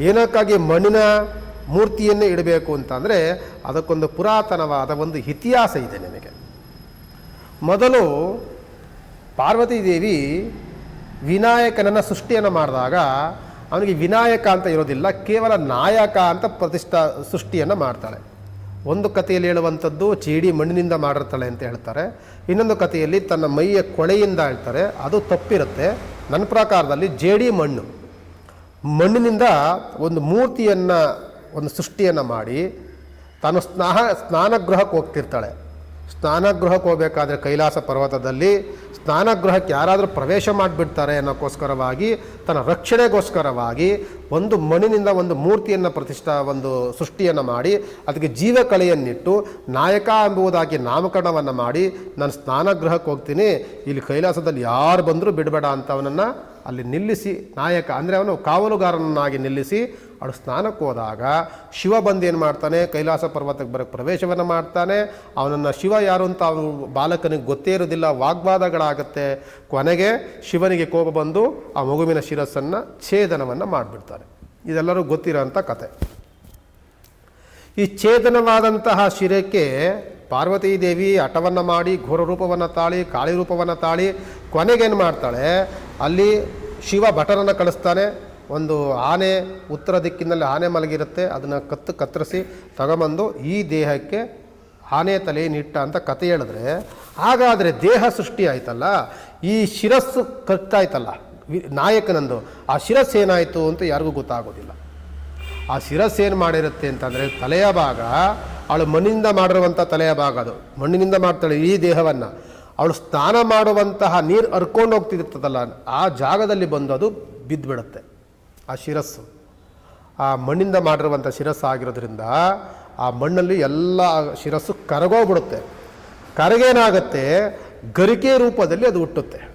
ಏನಕ್ಕಾಗಿ ಮಣ್ಣಿನ ಮೂರ್ತಿಯನ್ನೇ ಇಡಬೇಕು ಅಂತಂದರೆ ಅದಕ್ಕೊಂದು ಪುರಾತನವಾದ ಒಂದು ಇತಿಹಾಸ ಇದೆ ನಿಮಗೆ. ಮೊದಲು ಪಾರ್ವತಿ ದೇವಿ ವಿನಾಯಕನನ್ನು ಸೃಷ್ಟಿಯನ್ನು ಮಾಡಿದಾಗ ಅವನಿಗೆ ವಿನಾಯಕ ಅಂತ ಇರೋದಿಲ್ಲ, ಕೇವಲ ನಾಯಕ ಅಂತ ಪ್ರತಿಷ್ಠಾ ಸೃಷ್ಟಿಯನ್ನು ಮಾಡ್ತಾಳೆ. ಒಂದು ಕಥೆಯಲ್ಲಿ ಹೇಳುವಂಥದ್ದು, ಚೀಡಿ ಮಣ್ಣಿನಿಂದ ಮಾಡಿರ್ತಾಳೆ ಅಂತ ಹೇಳ್ತಾರೆ. ಇನ್ನೊಂದು ಕಥೆಯಲ್ಲಿ ತನ್ನ ಮೈಯ ಕೊಳೆಯಿಂದ ಹೇಳ್ತಾರೆ. ಅದು ತಪ್ಪಿರುತ್ತೆ. ನನ್ನ ಪ್ರಕಾರದಲ್ಲಿ ಜೇಡಿ ಮಣ್ಣು. ಮಣ್ಣಿನಿಂದ ಒಂದು ಮೂರ್ತಿಯನ್ನು, ಒಂದು ಸೃಷ್ಟಿಯನ್ನು ಮಾಡಿ, ತಾನು ಸ್ನಾಹ, ಸ್ನಾನಗೃಹಕ್ಕೆ ಹೋಗ್ತಿರ್ತಾಳೆ. ಸ್ನಾನಗೃಹಕ್ಕೆ ಹೋಗಬೇಕಾದ್ರೆ ಕೈಲಾಸ ಪರ್ವತದಲ್ಲಿ ಸ್ನಾನಗೃಹಕ್ಕೆ ಯಾರಾದರೂ ಪ್ರವೇಶ ಮಾಡಿಬಿಡ್ತಾರೆ ಅನ್ನೋಕ್ಕೋಸ್ಕರವಾಗಿ, ತನ್ನ ರಕ್ಷಣೆಗೋಸ್ಕರವಾಗಿ ಒಂದು ಮಣ್ಣಿನಿಂದ ಒಂದು ಮೂರ್ತಿಯನ್ನು ಪ್ರತಿಷ್ಠಾ, ಒಂದು ಸೃಷ್ಟಿಯನ್ನು ಮಾಡಿ, ಅದಕ್ಕೆ ಜೀವಕಲೆಯನ್ನಿಟ್ಟು ನಾಯಕ ಎಂಬುದಾಗಿ ನಾಮಕರಣವನ್ನು ಮಾಡಿ, ನಾನು ಸ್ನಾನಗೃಹಕ್ಕೆ ಹೋಗ್ತೀನಿ, ಇಲ್ಲಿ ಕೈಲಾಸದಲ್ಲಿ ಯಾರು ಬಂದರೂ ಬಿಡಬೇಡ ಅಂತ ಅವನನ್ನು ಅಲ್ಲಿ ನಿಲ್ಲಿಸಿ ನಾಯಕ, ಅಂದರೆ ಅವನು ಕಾವಲುಗಾರನನ್ನಾಗಿ ನಿಲ್ಲಿಸಿ ಅವಳು ಸ್ನಾನಕ್ಕೆ ಹೋದಾಗ ಶಿವ ಬಂದು ಏನು ಮಾಡ್ತಾನೆ? ಕೈಲಾಸ ಪರ್ವತಕ್ಕೆ ಬರೋಕ್ಕೆ ಪ್ರವೇಶವನ್ನು ಮಾಡ್ತಾನೆ. ಅವನನ್ನು ಶಿವ ಯಾರು ಅಂತ ಅವನು ಬಾಲಕನಿಗೆ ಗೊತ್ತೇ ಇರೋದಿಲ್ಲ ವಾಗ್ವಾದಗಳಾಗುತ್ತೆ. ಕೊನೆಗೆ ಶಿವನಿಗೆ ಕೋಪ ಬಂದು ಆ ಮಗುವಿನ ಶಿರಸ್ಸನ್ನು ಛೇದನವನ್ನು ಮಾಡಿಬಿಡ್ತಾನೆ. ಇದೆಲ್ಲರೂ ಗೊತ್ತಿರೋಂಥ ಕತೆ. ಈ ಛೇದನವಾದಂತಹ ಶಿರಕ್ಕೆ ಪಾರ್ವತೀ ದೇವಿ ಹಠವನ್ನು ಮಾಡಿ, ಘೋರ ರೂಪವನ್ನು ತಾಳಿ, ಕಾಳಿ ರೂಪವನ್ನು ತಾಳಿ ಕೊನೆಗೇನು ಮಾಡ್ತಾಳೆ? ಅಲ್ಲಿ ಶಿವ ಭಟರನ್ನು ಕಳಿಸ್ತಾನೆ. ಒಂದು ಆನೆ ಉತ್ತರ ದಿಕ್ಕಿನಲ್ಲಿ ಆನೆ ಮಲಗಿರುತ್ತೆ. ಅದನ್ನು ಕತ್ತು ಕತ್ತರಿಸಿ ತಗೊಂಬಂದು ಈ ದೇಹಕ್ಕೆ ಆನೆ ತಲೆಯನ್ನಿಟ್ಟ ಅಂತ ಕತೆ ಹೇಳಿದ್ರೆ, ಹಾಗಾದರೆ ದೇಹ ಸೃಷ್ಟಿ ಆಯ್ತಲ್ಲ? ಈ ಶಿರಸ್ಸು ಕಟ್ಟಾಯ್ತಲ್ಲ? ವಿ- ನಾಯಕನಂದು. ಆ ಶಿರಸ್ಸು ಏನಾಯಿತು ಅಂತ ಯಾರಿಗೂ ಗೊತ್ತಾಗೋದಿಲ್ಲ. ಆ ಶಿರಸ್ಸು ಏನು ಮಾಡಿರುತ್ತೆ ಅಂತಂದರೆ ತಲೆಯ ಭಾಗ ಅವಳು ಮಣ್ಣಿನಿಂದ ಮಾಡಿರುವಂಥ ತಲೆಯ ಭಾಗ ಅದು. ಮಣ್ಣಿನಿಂದ ಮಾಡ್ತಾಳೆ ಈ ದೇಹವನ್ನು. ಅವಳು ಸ್ನಾನ ಮಾಡುವಂತಹ ನೀರು ಹರ್ಕೊಂಡು ಹೋಗ್ತಿರ್ತದಲ್ಲ, ಆ ಜಾಗದಲ್ಲಿ ಬಂದು ಅದು ಬಿದ್ದುಬಿಡುತ್ತೆ. ಆ ಶಿರಸ್ಸು. ಆ ಮಣ್ಣಿಂದ ಮಾಡಿರುವಂಥ ಶಿರಸ್ಸು ಆಗಿರೋದ್ರಿಂದ ಆ ಮಣ್ಣಲ್ಲಿ ಎಲ್ಲ ಶಿರಸ್ಸು ಕರಗೋಗ್ಬಿಡುತ್ತೆ. ಕರಗೇನಾಗುತ್ತೆ? ಗರಿಕೆ ರೂಪದಲ್ಲಿ ಅದು ಹುಟ್ಟುತ್ತೆ.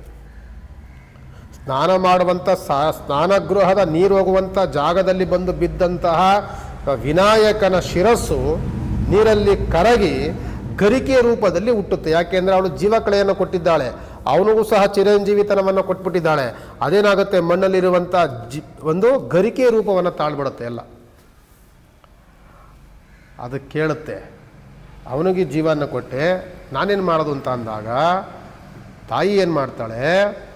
ಸ್ನಾನ ಮಾಡುವಂಥ ಸಾ, ಸ್ನಾನಗೃಹದ ನೀರು ಹೋಗುವಂಥ ಜಾಗದಲ್ಲಿ ಬಂದು ಬಿದ್ದಂತಹ ವಿನಾಯಕನ ಶಿರಸ್ಸು ನೀರಲ್ಲಿ ಕರಗಿ ಗರಿಕೆ ರೂಪದಲ್ಲಿ ಹುಟ್ಟುತ್ತೆ. ಯಾಕೆಂದರೆ ಅವಳು ಜೀವಕಳೆಯನ್ನು ಕೊಟ್ಟಿದ್ದಾಳೆ. ಅವನಿಗೂ ಸಹ ಚಿರಂಜೀವಿತನವನ್ನು ಕೊಟ್ಬಿಟ್ಟಿದ್ದಾಳೆ. ಅದೇನಾಗುತ್ತೆ? ಮಣ್ಣಲ್ಲಿರುವಂಥ ಜಿ, ಒಂದು ಗರಿಕೆ ರೂಪವನ್ನು ತಾಳ್ಬಿಡುತ್ತೆ ಎಲ್ಲ. ಅದು ಕೇಳುತ್ತೆ. ಅವನಿಗೆ ಜೀವನ ಕೊಟ್ಟೆ. ನಾನೇನು ಮಾಡೋದು ಅಂತ ಅಂದಾಗ ತಾಯಿ ಏನು ಮಾಡ್ತಾಳೆ?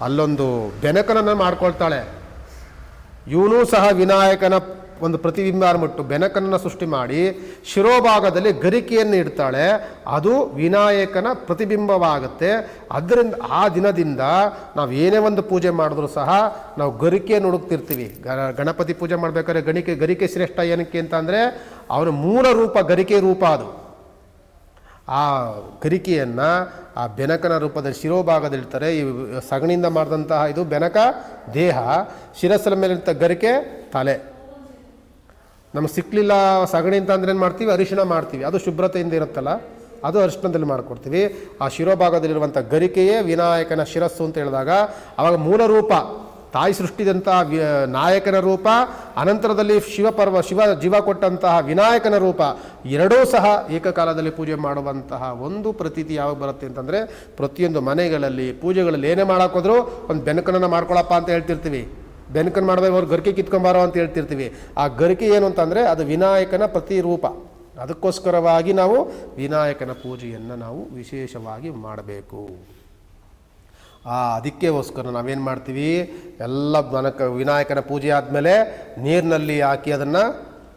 ಅಲ್ಲೊಂದು ಬೆನಕನನ್ನು ಮಾಡ್ಕೊಳ್ತಾಳೆ. ಇವನೂ ಸಹ ವಿನಾಯಕನ ಒಂದು ಪ್ರತಿಬಿಂಬ ಮುಟ್ಟು ಬೆನಕನನ್ನು ಸೃಷ್ಟಿ ಮಾಡಿ ಶಿರೋಭಾಗದಲ್ಲಿ ಗರಿಕೆಯನ್ನು ಇಡ್ತಾಳೆ. ಅದು ವಿನಾಯಕನ ಪ್ರತಿಬಿಂಬವಾಗುತ್ತೆ. ಅದರಿಂದ ಆ ದಿನದಿಂದ ನಾವು ಏನೇ ಒಂದು ಪೂಜೆ ಮಾಡಿದ್ರೂ ಸಹ ನಾವು ಗರಿಕೆಯನ್ನು ಹುಡುಕ್ತಿರ್ತೀವಿ. ಗಣಪತಿ ಪೂಜೆ ಮಾಡಬೇಕಾದ್ರೆ ಗಣಿಕೆ, ಗರಿಕೆ ಶ್ರೇಷ್ಠ ಏನಕ್ಕೆ ಅಂತಂದರೆ ಅವನ ಮೂಲ ರೂಪ ಗರಿಕೆ ರೂಪ ಅದು. ಆ ಕರಿಕೆಯನ್ನು, ಆ ಬೆನಕನ ರೂಪದಲ್ಲಿ ಶಿರೋಭಾಗದಲ್ಲಿರ್ತಾರೆ ಈ ಸಗಣಿಯಿಂದ ಮಾಡಿದಂತಹ ಇದು ಬೆನಕ, ದೇಹ ಶಿರಸ್ಸಲ ಮೇಲಿರ್ತ ಗರಿಕೆ, ತಲೆ. ನಮ್ಗೆ ಸಿಕ್ಕಲಿಲ್ಲ ಸಗಣಿ ಅಂತ ಅಂದ್ರೆ ಏನು ಮಾಡ್ತೀವಿ? ಅರಿಶಿಣ ಮಾಡ್ತೀವಿ. ಅದು ಶುಭ್ರತೆಯಿಂದ ಇರುತ್ತಲ್ಲ, ಅದು ಅರಿಶಿಣದಲ್ಲಿ ಮಾಡಿಕೊಡ್ತೀವಿ. ಆ ಶಿರೋಭಾಗದಲ್ಲಿರುವಂಥ ಗರಿಕೆಯೇ ವಿನಾಯಕನ ಶಿರಸ್ಸು ಅಂತ ಹೇಳಿದಾಗ ಆವಾಗ ಮೂಲ ರೂಪ ತಾಯಿ ಸೃಷ್ಟಿದಂತಹ ನಾಯಕನ ರೂಪ, ಅನಂತರದಲ್ಲಿ ಶಿವಪರ್ವ, ಶಿವ ಜೀವ ಕೊಟ್ಟಂತಹ ವಿನಾಯಕನ ರೂಪ, ಎರಡೂ ಸಹ ಏಕಕಾಲದಲ್ಲಿ ಪೂಜೆ ಮಾಡುವಂತಹ ಒಂದು ಪ್ರತೀತಿ ಯಾವಾಗ ಬರುತ್ತೆ ಅಂತಂದರೆ ಪ್ರತಿಯೊಂದು ಮನೆಗಳಲ್ಲಿ ಪೂಜೆಗಳಲ್ಲಿ ಏನೇ ಮಾಡೋಕ್ಕೋದ್ರೂ ಒಂದು ಬೆನಕನನ್ನು ಮಾಡ್ಕೊಳಪ್ಪ ಅಂತ ಹೇಳ್ತಿರ್ತೀವಿ. ಬೆನಕನ್ ಮಾಡಬೇಕು ಅವ್ರು ಗರಿಕೆ ಕಿತ್ಕೊಂಬಾರೋ ಅಂತ ಹೇಳ್ತಿರ್ತೀವಿ. ಆ ಗರಿಕೆ ಏನು ಅಂತಂದರೆ ಅದು ವಿನಾಯಕನ ಪ್ರತಿರೂಪ. ಅದಕ್ಕೋಸ್ಕರವಾಗಿ ನಾವು ವಿನಾಯಕನ ಪೂಜೆಯನ್ನು ನಾವು ವಿಶೇಷವಾಗಿ ಮಾಡಬೇಕು. ಆ ಅದಕ್ಕೋಸ್ಕರ ನಾವೇನು ಮಾಡ್ತೀವಿ? ಎಲ್ಲ ಮನಕ ವಿನಾಯಕನ ಪೂಜೆ ಆದಮೇಲೆ ನೀರಿನಲ್ಲಿ ಹಾಕಿ ಅದನ್ನು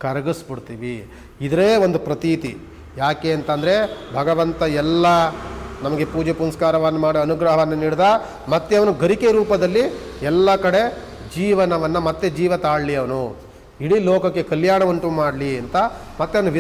ಕರಗಿಸ್ಬಿಡ್ತೀವಿ. ಇದರೇ ಒಂದು ಪ್ರತೀತಿ. ಯಾಕೆ ಅಂತಂದರೆ ಭಗವಂತ ಎಲ್ಲ ನಮಗೆ ಪೂಜೆ ಪುನಸ್ಕಾರವನ್ನು ಮಾಡಿ ಅನುಗ್ರಹವನ್ನು ನೀಡಿದ, ಮತ್ತೆ ಅವನು ಗರಿಕೆ ರೂಪದಲ್ಲಿ ಎಲ್ಲ ಕಡೆ ಜೀವನವನ್ನು ಮತ್ತೆ ಜೀವ ತಾಳಲಿ ಅವನು. ಇಡೀ ಲೋಕಕ್ಕೆ ಕಲ್ಯಾಣ ಉಂಟು ಮಾಡಲಿ ಅಂತ ಮತ್ತೆ ಅವನು